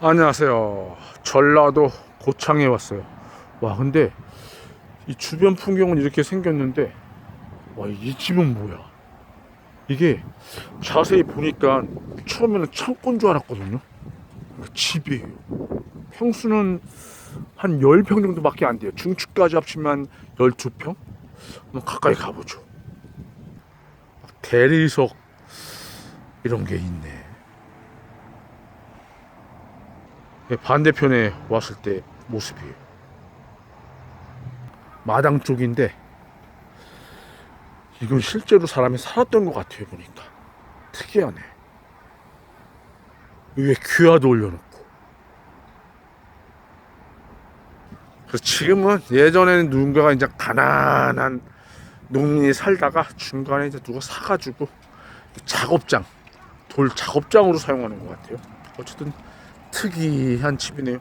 안녕하세요. 전라도 고창에 왔어요. 와, 근데 이 주변 풍경은 이렇게 생겼는데, 와, 이 집은 뭐야? 이게 자세히 보니까 처음에는 창고인 줄 알았거든요. 집이에요. 평수는 한 10평 정도밖에 안 돼요. 중축까지 합치면 12평? 한번 가까이 가보죠. 대리석 이런 게 있네. 예, 반대편에 왔을 때 모습이에요. 마당 쪽인데 이건 실제로 사람이 살았던 것 같아요 보니까 특이하네. 위에 귀화도 올려놓고. 그래서 지금은 예전에는 누군가가 이제 가난한 농민이 살다가 중간에 이제 누가 사가지고 작업장 돌 작업장으로 사용하는 것 같아요. 어쨌든 특이한 집이네요.